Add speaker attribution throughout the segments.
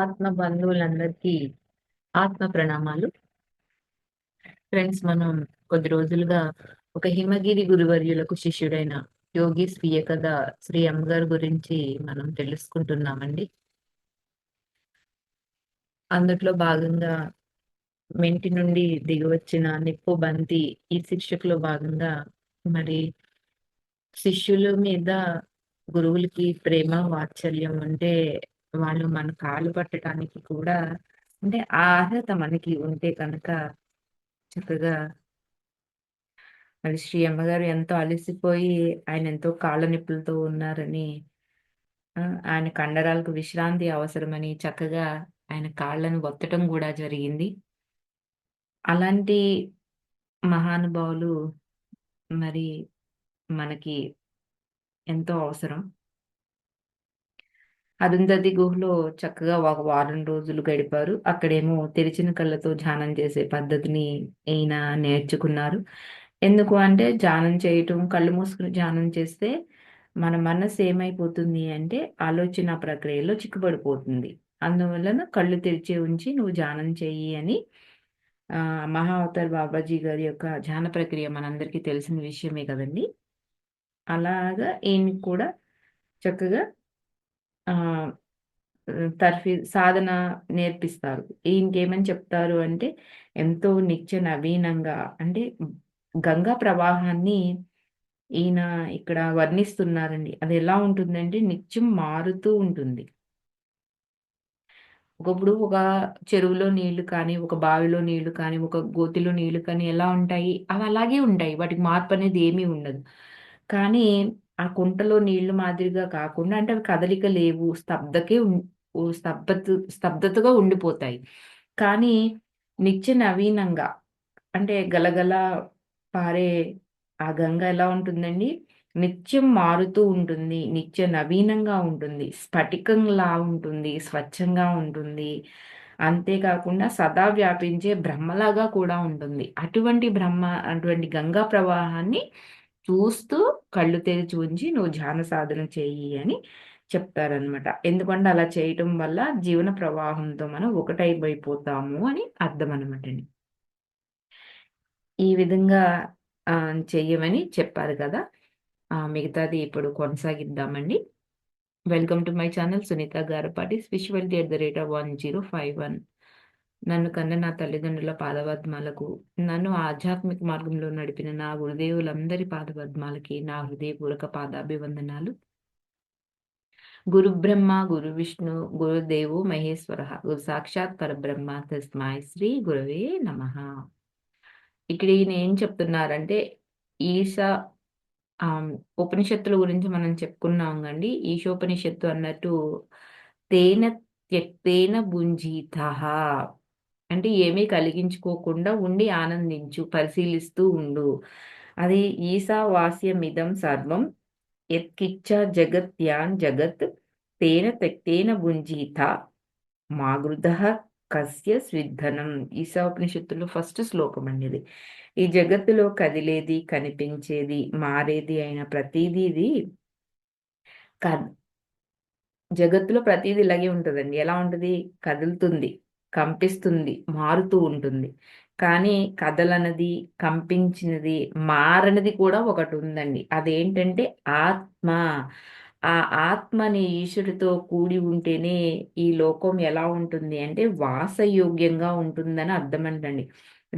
Speaker 1: ఆత్మ బంధువులందరికీ ఆత్మ ప్రణామాలు ఫ్రెండ్స్ మనం కొద్ది రోజులుగా ఒక హిమగిరి గురువర్యులకు శిష్యుడైన యోగి స్వీయ కథ శ్రీ అమ్మగారు గురించి మనం తెలుసుకుంటున్నామండి అందుట్లో భాగంగా మెంటి నుండి దిగివచ్చిన నిప్పు బంతి ఈ శిక్షకులో భాగంగా మరి శిష్యుల మీద గురువులకి ప్రేమ వాత్సల్యం ఉంటే వాళ్ళు మన కాలు పట్టడానికి కూడా అంటే ఆ అర్హత మనకి ఉంటే కనుక చక్కగా మరి శ్రీ అమ్మగారు ఎంతో అలసిపోయి ఆయన ఎంతో కాళ్ళ నిప్పులతో ఉన్నారని ఆయన కండరాలకు విశ్రాంతి అవసరమని చక్కగా ఆయన కాళ్ళను ఒత్తటం కూడా జరిగింది అలాంటి మహానుభావులు మరి మనకి ఎంతో అవసరం అరుంధతి గుహలో చక్కగా ఒక వారం రోజులు గడిపారు అక్కడేమో తెరిచిన కళ్ళతో ధ్యానం చేసే పద్ధతిని ఈయన నేర్చుకున్నారు ఎందుకు అంటే ధ్యానం చేయటం కళ్ళు మూసుకుని ధ్యానం చేస్తే మన మనసు ఏమైపోతుంది అంటే ఆలోచన ప్రక్రియలో చిక్కుబడిపోతుంది అందువలన కళ్ళు తెరిచి ఉంచి నువ్వు ధ్యానం చెయ్యి అని మహా అవతార్ బాబాజీ గారి యొక్క ధ్యాన ప్రక్రియ మనందరికీ తెలిసిన విషయమే కదండి అలాగా ఈయన కూడా చక్కగా తర్ఫీ సాధన నేర్పిస్తారు ఇంకేమని చెప్తారు అంటే ఎంతో నిత్య నవీనంగా అంటే గంగా ప్రవాహాన్ని ఈయన ఇక్కడ వర్ణిస్తున్నారండి అది ఎలా ఉంటుందంటే నిత్యం మారుతూ ఉంటుంది ఒకప్పుడు ఒక చెరువులో నీళ్లు కానీ ఒక బావిలో నీళ్లు కానీ ఒక గోతిలో నీళ్లు కానీ ఎలా ఉంటాయి అవి అలాగే ఉంటాయి వాటికి మార్పు అనేది ఏమీ ఉండదు కానీ ఆ కుంటలో నీళ్లు మాదిరిగా కాకుండా అంటే అవి కదలిక లేవు స్తబ్దకే స్తబ్దత స్తబ్దతగా ఉండిపోతాయి కానీ నిత్య నవీనంగా అంటే గలగల పారే ఆ గంగ ఎలా ఉంటుందండి నిత్యం మారుతూ ఉంటుంది నిత్య నవీనంగా ఉంటుంది స్ఫటికంలా ఉంటుంది స్వచ్ఛంగా ఉంటుంది అంతేకాకుండా సదా వ్యాపించే బ్రహ్మలాగా కూడా ఉంటుంది అటువంటి బ్రహ్మ అటువంటి గంగా ప్రవాహాన్ని చూస్తూ కళ్ళు తెరిచి ఉంచి నువ్వు ధ్యాన సాధన చేయి అని చెప్తారనమాట ఎందుకంటే అలా చేయటం వల్ల జీవన ప్రవాహంతో మనం ఒకటైపోతాము అని అర్థం అనమాట అండి ఈ విధంగా చెయ్యమని చెప్పారు కదా మిగతాది ఇప్పుడు కొనసాగిద్దామండి welcome to my channel Sunitha Garapati spirituality at the rate of one zero five one నన్ను కన్న నా తల్లిదండ్రుల పాదపద్మాలకు నన్ను ఆధ్యాత్మిక మార్గంలో నడిపిన నా గురుదేవులందరి పాదపద్మాలకి నా హృదయపూర్వక పాదాభివందనాలు గురు బ్రహ్మ గురు విష్ణు గురుదేవు మహేశ్వర గురు సాక్షాత్ పరబ్రహ్మ తస్మాయ శ్రీ గురువే నమ ఇక్కడ ఈయన ఏం చెప్తున్నారంటే ఈశ ఉపనిషత్తుల గురించి మనం చెప్పుకున్నాం కండి ఈశోపనిషత్తు అన్నట్టు తేన త్యక్తేన భుంజీత అంటే ఏమీ కలిగించుకోకుండా ఉండి ఆనందించు పరిశీలిస్తూ ఉండు అది వాస్యమిదం సర్వం ఎత్కిచ్చ జగత్యాన్ జగత్ తేన తేన గుంజీత మాగృధ కస్య స్విద్ధనం ఈశాపనిషత్తులో ఫస్ట్ శ్లోకం అనేది ఈ జగత్తులో కదిలేది కనిపించేది మారేది అయిన ప్రతిదీ ఇది జగత్తులో ప్రతీది ఇలాగే ఉంటుందండి ఎలా ఉంటుంది కదులుతుంది కంపిస్తుంది మారుతూ ఉంటుంది కానీ కదలనది కంపించినది మారనది కూడా ఒకటి ఉందండి అదేంటంటే ఆత్మ ఆ ఆత్మని ఈశ్వరుడితో కూడి ఉంటేనే ఈ లోకం ఎలా ఉంటుంది అంటే వాసయోగ్యంగా ఉంటుందని అర్థం అంటండి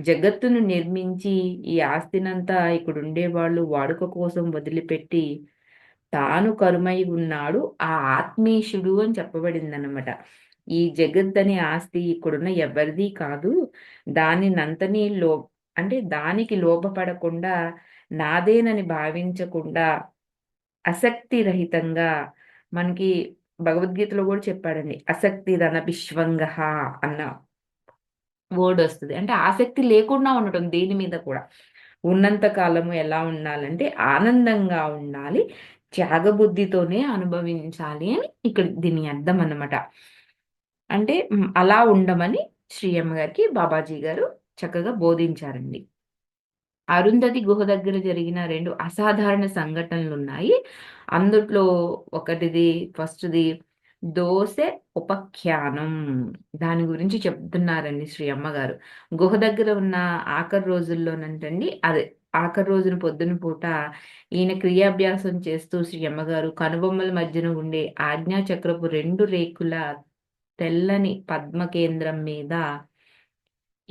Speaker 1: జగత్తును నిర్మించి ఈ ఆస్తినంతా ఇక్కడ ఉండేవాళ్ళు వాడుక కోసం వదిలిపెట్టి తాను కరుమై ఉన్నాడు ఆ ఆత్మీషుడు అని చెప్పబడింది అనమాట ఈ జగత్ అనే ఆస్తి ఇక్కడున్న ఎవరిది కాదు దానినంతని లో అంటే దానికి లోపపడకుండా నాదేనని భావించకుండా అసక్తి రహితంగా మనకి భగవద్గీతలో కూడా చెప్పాడండి అసక్తి రన విశ్వంగ అన్న వర్డ్ వస్తుంది అంటే ఆసక్తి లేకుండా ఉండటం దేని మీద కూడా ఉన్నంత కాలము ఎలా ఉండాలంటే ఆనందంగా ఉండాలి త్యాగబుద్ధితోనే అనుభవించాలి అని ఇక్కడ దీని అర్థం అన్నమాట అంటే అలా ఉండమని శ్రీ గారికి బాబాజీ గారు చక్కగా బోధించారండి అరుంధతి గుహ దగ్గర జరిగిన రెండు అసాధారణ సంఘటనలు ఉన్నాయి అందుట్లో ఒకటిది ఫస్ట్ది దోశ ఉపఖ్యానం దాని గురించి చెప్తున్నారండి శ్రీ అమ్మగారు గుహ దగ్గర ఉన్న ఆఖరి రోజుల్లోనంటండి అదే ఆఖరి రోజున పొద్దున పూట ఈయన క్రియాభ్యాసం చేస్తూ శ్రీ అమ్మగారు కనుబొమ్మల మధ్యన ఉండే ఆజ్ఞా చక్రపు రెండు రేకుల తెల్లని పద్మకేంద్రం మీద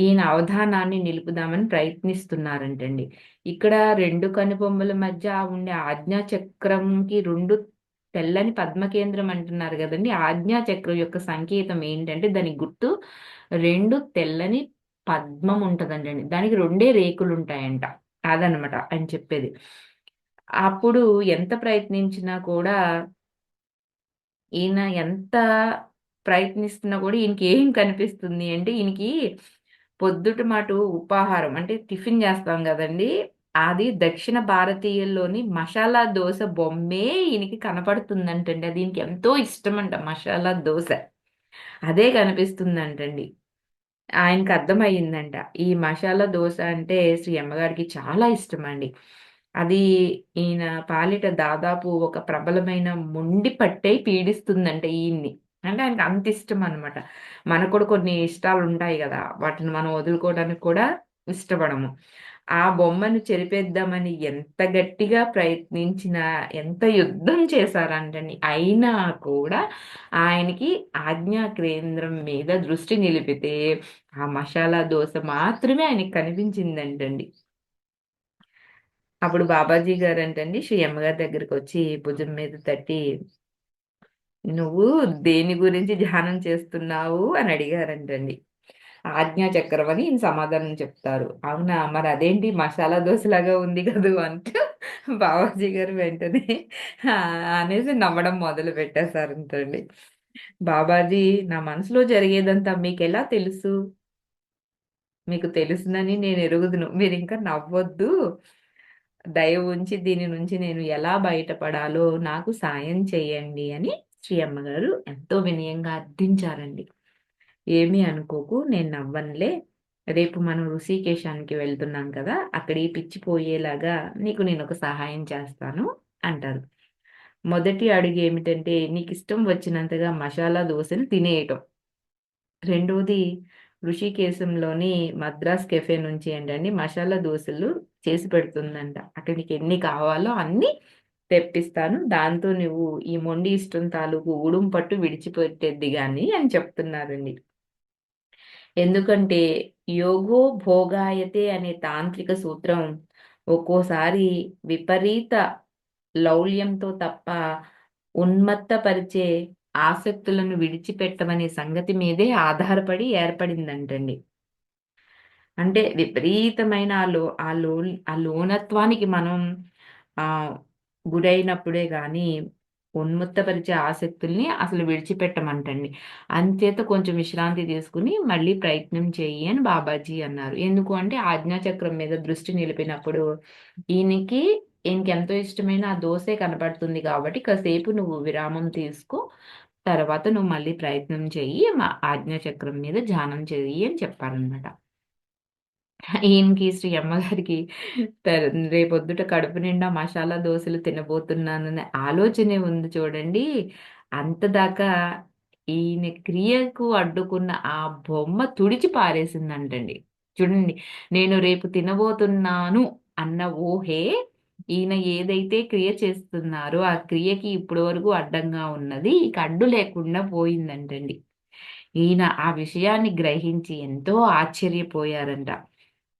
Speaker 1: ఈయన అవధానాన్ని నిలుపుదామని ప్రయత్నిస్తున్నారంటండి ఇక్కడ రెండు కనుబొమ్మల మధ్య ఉండే ఆజ్ఞాచక్రంకి రెండు తెల్లని పద్మకేంద్రం అంటున్నారు కదండి ఆజ్ఞాచక్రం యొక్క సంకేతం ఏంటంటే దాని గుర్తు రెండు తెల్లని పద్మం ఉంటదండి దానికి రెండే రేకులు ఉంటాయంట అదనమాట అని చెప్పేది అప్పుడు ఎంత ప్రయత్నించినా కూడా ఈయన ఎంత ప్రయత్నిస్తున్నా కూడా ఈయనకి ఏం కనిపిస్తుంది అంటే ఈయనకి పొద్దుట మాటు ఉపాహారం అంటే టిఫిన్ చేస్తాం కదండి అది దక్షిణ భారతీయుల్లోని మసాలా దోశ బొమ్మే ఈయనకి అంటండి అది ఈయనకి ఎంతో ఇష్టం అంట మసాలా దోశ అదే కనిపిస్తుంది అంటండి ఆయనకు అర్థమయ్యిందంట ఈ మసాలా దోశ అంటే శ్రీ అమ్మగారికి చాలా ఇష్టం అండి అది ఈయన పాలిట దాదాపు ఒక ప్రబలమైన మొండి పట్టే పీడిస్తుందంట ఈయన్ని అంటే ఆయనకు అంత ఇష్టం అనమాట మనకు కూడా కొన్ని ఇష్టాలు ఉంటాయి కదా వాటిని మనం వదులుకోవడానికి కూడా ఇష్టపడము ఆ బొమ్మను చెరిపేద్దామని ఎంత గట్టిగా ప్రయత్నించిన ఎంత యుద్ధం చేశారంటండి అయినా కూడా ఆయనకి ఆజ్ఞా కేంద్రం మీద దృష్టి నిలిపితే ఆ మసాలా దోశ మాత్రమే ఆయనకి కనిపించిందంటండి అప్పుడు బాబాజీ గారు అంటండి శ్రీ అమ్మగారి దగ్గరికి వచ్చి భుజం మీద తట్టి నువ్వు దేని గురించి ధ్యానం చేస్తున్నావు అని అడిగారంటండి ఆజ్ఞా చక్రం అని సమాధానం చెప్తారు అవునా మరి అదేంటి మసాలా దోశలాగా ఉంది కదా అంటూ బాబాజీ గారు వెంటనే అనేసి నమ్మడం మొదలు పెట్టేశారు అంతండి బాబాజీ నా మనసులో జరిగేదంతా మీకు ఎలా తెలుసు మీకు తెలుసునని నేను ఎరుగుదును మీరు ఇంకా నవ్వొద్దు దయ ఉంచి దీని నుంచి నేను ఎలా బయటపడాలో నాకు సాయం చేయండి అని శ్రీ అమ్మగారు ఎంతో వినయంగా అర్థించారండి ఏమీ అనుకోకు నేను నవ్వనులే రేపు మనం ఋషికేశానికి వెళ్తున్నాం కదా అక్కడ ఈ పిచ్చిపోయేలాగా నీకు నేను ఒక సహాయం చేస్తాను అంటారు మొదటి అడుగు ఏమిటంటే నీకు ఇష్టం వచ్చినంతగా మసాలా దోశను తినేయటం రెండవది ఋషికేశంలోని మద్రాస్ కెఫే నుంచి ఏంటండి మసాలా దోశలు చేసి పెడుతుందంట అక్కడికి ఎన్ని కావాలో అన్ని తెప్పిస్తాను దాంతో నువ్వు ఈ మొండి ఇష్టం తాలూకు ఊడుం పట్టు విడిచిపెట్టేద్ది కానీ అని చెప్తున్నారండి ఎందుకంటే యోగో భోగాయతే అనే తాంత్రిక సూత్రం ఒక్కోసారి విపరీత లౌల్యంతో తప్ప ఉన్మత్తపరిచే ఆసక్తులను విడిచిపెట్టమనే సంగతి మీదే ఆధారపడి ఏర్పడిందంటండి అంటే విపరీతమైన ఆ లో ఆ లో ఆ లోనత్వానికి మనం ఆ గురైనప్పుడే కానీ ఉన్ముత్తపరిచే ఆసక్తుల్ని అసలు విడిచిపెట్టమంటండి అంతేత కొంచెం విశ్రాంతి తీసుకుని మళ్ళీ ప్రయత్నం చేయి అని బాబాజీ అన్నారు ఎందుకు అంటే ఆజ్ఞాచక్రం మీద దృష్టి నిలిపినప్పుడు ఈయనకి ఈయనకెంతో ఇష్టమైన ఆ దోసే కనపడుతుంది కాబట్టి కాసేపు నువ్వు విరామం తీసుకో తర్వాత నువ్వు మళ్ళీ ప్రయత్నం చెయ్యి మా ఆజ్ఞాచక్రం మీద ధ్యానం చెయ్యి అని చెప్పారనమాట ఈయనకి శ్రీ అమ్మగారికి రేపొద్దుట కడుపు నిండా మసాలా దోశలు అనే ఆలోచనే ఉంది చూడండి అంతదాకా ఈయన క్రియకు అడ్డుకున్న ఆ బొమ్మ తుడిచి పారేసిందంటండి చూడండి నేను రేపు తినబోతున్నాను అన్న ఊహే ఈయన ఏదైతే క్రియ చేస్తున్నారో ఆ క్రియకి ఇప్పటి వరకు అడ్డంగా ఉన్నది ఇక అడ్డు లేకుండా పోయిందంటండి ఈయన ఆ విషయాన్ని గ్రహించి ఎంతో ఆశ్చర్యపోయారంట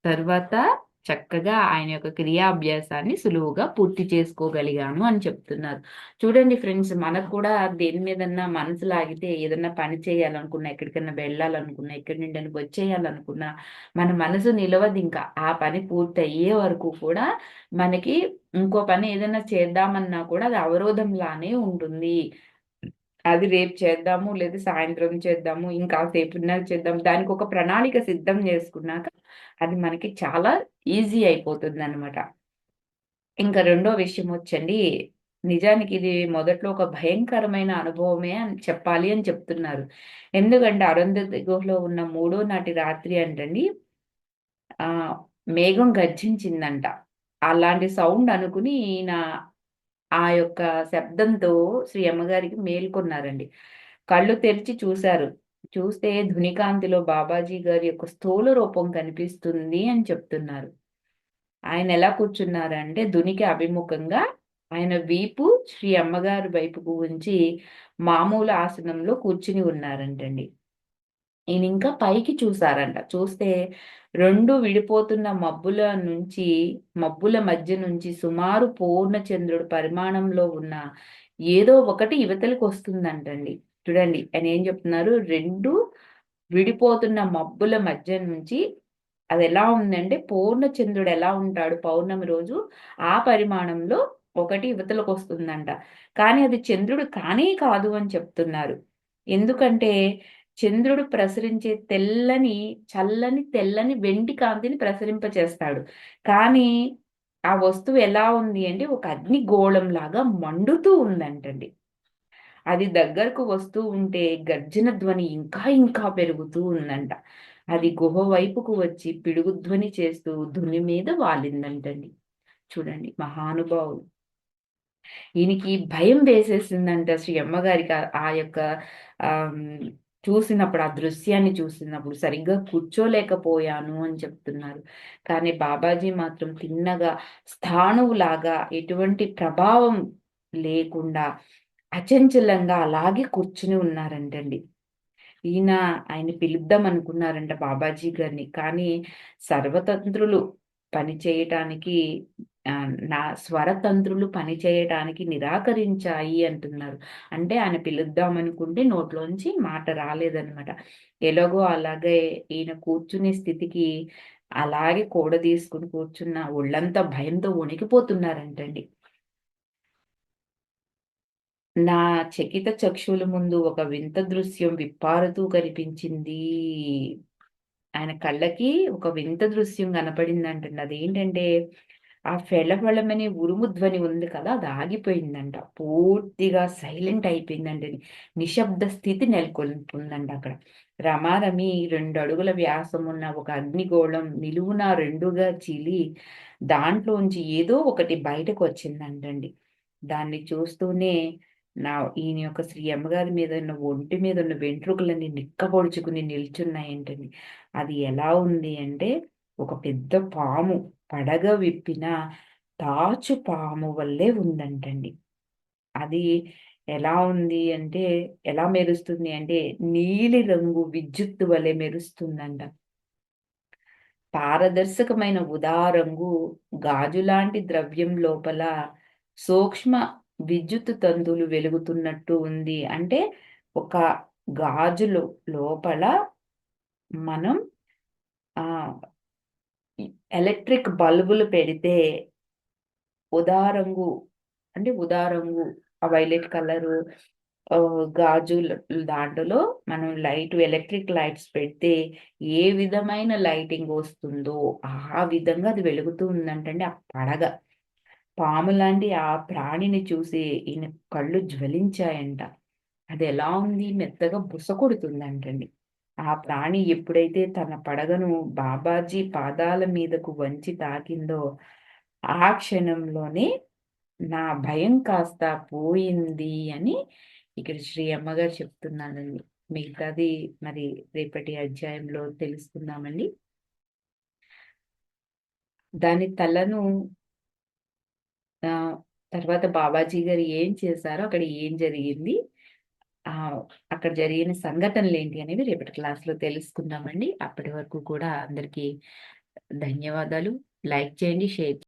Speaker 1: తర్వాత చక్కగా ఆయన యొక్క క్రియాభ్యాసాన్ని సులువుగా పూర్తి చేసుకోగలిగాము అని చెప్తున్నారు చూడండి ఫ్రెండ్స్ మనకు కూడా దేని మీదన్నా మనసు లాగితే ఏదన్నా పని చేయాలనుకున్నా ఎక్కడికైనా వెళ్ళాలనుకున్నా ఎక్కడి నుండి వచ్చేయాలనుకున్నా మన మనసు నిలవదు ఇంకా ఆ పని పూర్తి అయ్యే వరకు కూడా మనకి ఇంకో పని ఏదైనా చేద్దామన్నా కూడా అది అవరోధంలానే ఉంటుంది అది రేపు చేద్దాము లేదా సాయంత్రం చేద్దాము ఇంకా సేపున్నాక చేద్దాం దానికి ఒక ప్రణాళిక సిద్ధం చేసుకున్నాక అది మనకి చాలా ఈజీ అయిపోతుంది అనమాట ఇంకా రెండో విషయం వచ్చండి నిజానికి ఇది మొదట్లో ఒక భయంకరమైన అనుభవమే అని చెప్పాలి అని చెప్తున్నారు ఎందుకంటే అరుంధతి గుహలో ఉన్న మూడో నాటి రాత్రి అంటండి ఆ మేఘం గర్జించిందంట అలాంటి సౌండ్ అనుకుని నా ఆ యొక్క శబ్దంతో శ్రీ అమ్మగారికి మేల్కొన్నారండి కళ్ళు తెరిచి చూశారు చూస్తే ధునికాంతిలో బాబాజీ గారి యొక్క స్థూల రూపం కనిపిస్తుంది అని చెప్తున్నారు ఆయన ఎలా కూర్చున్నారంటే ధునికి అభిముఖంగా ఆయన వీపు శ్రీ అమ్మగారి వైపుకు ఉంచి మామూలు ఆసనంలో కూర్చుని ఉన్నారంటండి ఈయన ఇంకా పైకి చూసారంట చూస్తే రెండు విడిపోతున్న మబ్బుల నుంచి మబ్బుల మధ్య నుంచి సుమారు పూర్ణచంద్రుడు పరిమాణంలో ఉన్న ఏదో ఒకటి యువతలకు వస్తుందంటండి చూడండి ఆయన ఏం చెప్తున్నారు రెండు విడిపోతున్న మబ్బుల మధ్య నుంచి అది ఎలా ఉందంటే పూర్ణచంద్రుడు ఎలా ఉంటాడు పౌర్ణమి రోజు ఆ పరిమాణంలో ఒకటి యువతలకు వస్తుందంట కానీ అది చంద్రుడు కానీ కాదు అని చెప్తున్నారు ఎందుకంటే చంద్రుడు ప్రసరించే తెల్లని చల్లని తెల్లని వెండి కాంతిని ప్రసరింపచేస్తాడు కానీ ఆ వస్తువు ఎలా ఉంది అంటే ఒక అగ్ని గోళం లాగా మండుతూ ఉందంటండి అది దగ్గరకు వస్తూ ఉంటే గర్జన ధ్వని ఇంకా ఇంకా పెరుగుతూ ఉందంట అది గుహ వైపుకు వచ్చి పిడుగు ధ్వని చేస్తూ ధుని మీద వాలిందంటండి చూడండి మహానుభావుడు ఈయనకి భయం వేసేసిందంట శ్రీ అమ్మగారికి ఆ యొక్క ఆ చూసినప్పుడు ఆ దృశ్యాన్ని చూసినప్పుడు సరిగ్గా కూర్చోలేకపోయాను అని చెప్తున్నారు కానీ బాబాజీ మాత్రం తిన్నగా స్థాణువులాగా ఎటువంటి ప్రభావం లేకుండా అచంచలంగా అలాగే కూర్చుని ఉన్నారంటండి ఈయన ఆయన పిలుద్దాం అనుకున్నారంట బాబాజీ గారిని కానీ సర్వతంత్రులు పని చేయటానికి నా స్వరతంత్రులు పనిచేయటానికి నిరాకరించాయి అంటున్నారు అంటే ఆయన పిలుద్దాం అనుకుంటే నోట్లోంచి మాట రాలేదనమాట ఎలాగో అలాగే ఈయన కూర్చునే స్థితికి అలాగే కూడ తీసుకుని కూర్చున్న ఒళ్ళంతా భయంతో వణికిపోతున్నారంటండి నా చకిత చక్షుల ముందు ఒక వింత దృశ్యం విప్పారుతూ కనిపించింది ఆయన కళ్ళకి ఒక వింత దృశ్యం కనపడింది అంటుంది అదేంటంటే ఆ ఫెళఫెళమనే ఉరుము ధ్వని ఉంది కదా అది ఆగిపోయిందంట పూర్తిగా సైలెంట్ అయిపోయిందంట నిశ్శబ్ద స్థితి నెలకొల్పుందంట అక్కడ రమారమి రెండు అడుగుల వ్యాసం ఉన్న ఒక అగ్నిగోళం నిలువున రెండుగా చీలి దాంట్లోంచి ఏదో ఒకటి బయటకు వచ్చిందంటండి దాన్ని చూస్తూనే నా ఈయన యొక్క శ్రీ అమ్మగారి మీద ఉన్న ఒంటి మీద ఉన్న వెంట్రుకలన్నీ నిక్కబొడుచుకుని నిల్చున్నాయంటండి అది ఎలా ఉంది అంటే ఒక పెద్ద పాము పడగ విప్పిన తాచు పాము వల్లే ఉందంటండి అది ఎలా ఉంది అంటే ఎలా మెరుస్తుంది అంటే నీలి రంగు విద్యుత్తు వలె మెరుస్తుందంట పారదర్శకమైన ఉదారంగు గాజులాంటి ద్రవ్యం లోపల సూక్ష్మ విద్యుత్ తంతులు వెలుగుతున్నట్టు ఉంది అంటే ఒక గాజులు లోపల మనం ఎలక్ట్రిక్ బల్బులు పెడితే ఉదారంగు అంటే ఉదారంగు ఆ వైలెట్ కలర్ గాజు దాంట్లో మనం లైట్ ఎలక్ట్రిక్ లైట్స్ పెడితే ఏ విధమైన లైటింగ్ వస్తుందో ఆ విధంగా అది వెలుగుతూ ఉందంటే ఆ పడగ పాము లాంటి ఆ ప్రాణిని చూసి ఈయన కళ్ళు జ్వలించాయంట అది ఎలా ఉంది మెత్తగా బుస కొడుతుందంటండి ఆ ప్రాణి ఎప్పుడైతే తన పడగను బాబాజీ పాదాల మీదకు వంచి తాకిందో ఆ క్షణంలోనే నా భయం కాస్త పోయింది అని ఇక్కడ శ్రీ అమ్మగారు చెప్తున్నానండి మిగతాది మరి రేపటి అధ్యాయంలో తెలుసుకుందామండి దాని తలను తర్వాత బాబాజీ గారు ఏం చేశారో అక్కడ ఏం జరిగింది ఆ అక్కడ జరిగిన సంఘటనలు ఏంటి అనేవి రేపటి క్లాస్లో తెలుసుకుందామండి అప్పటి వరకు కూడా అందరికీ ధన్యవాదాలు లైక్ చేయండి షేర్